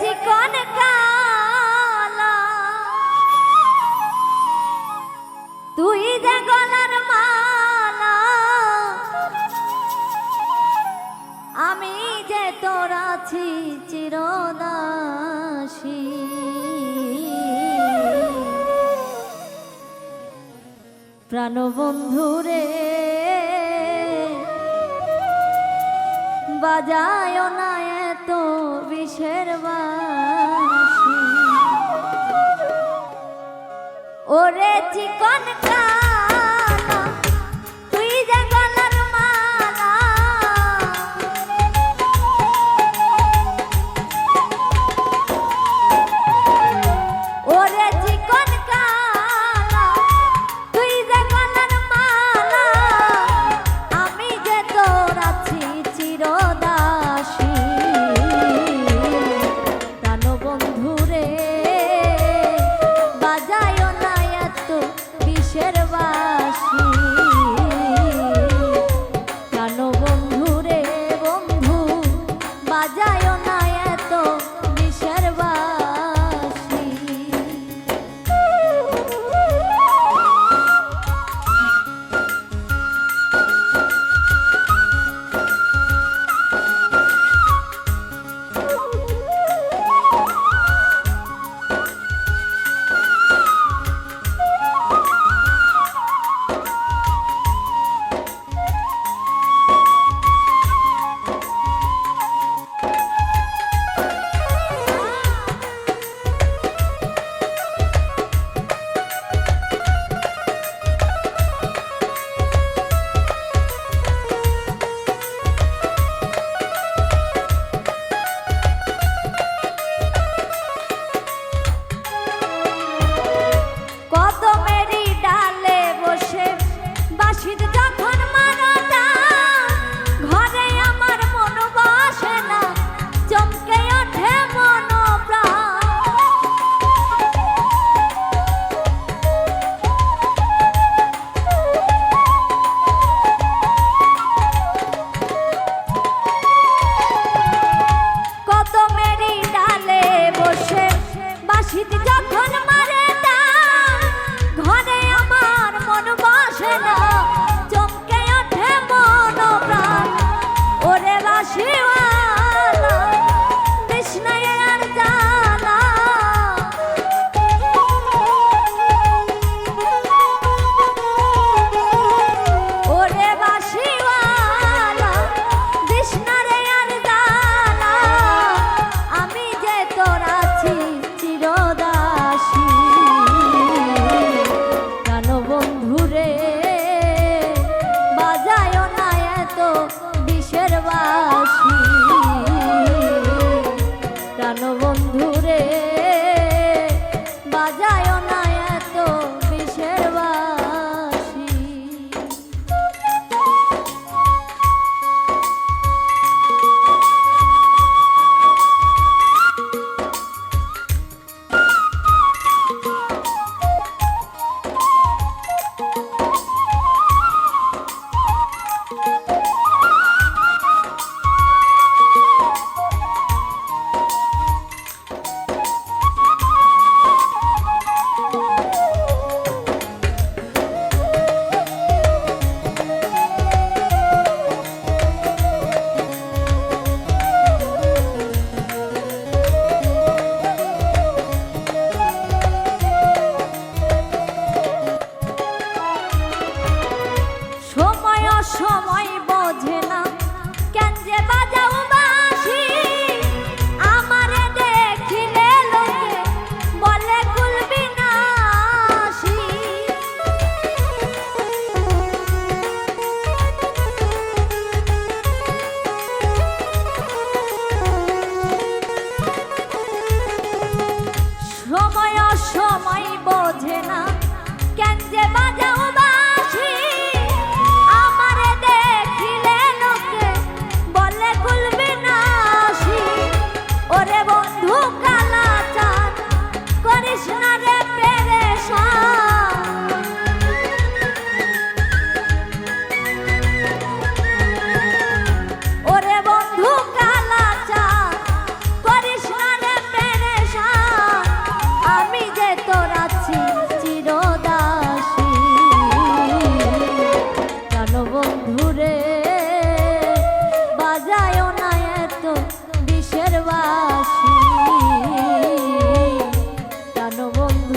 গেছি তুই যে গলার মালা আমি যে তোর আছি চিরদাসী। প্রাণবন্ধুরে বাজায় না বিষের বাঁশি। ওরে চিকন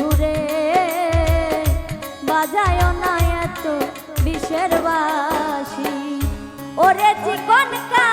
সুরে বাজায় না এত বিষের বাসি ওরে চিকন কা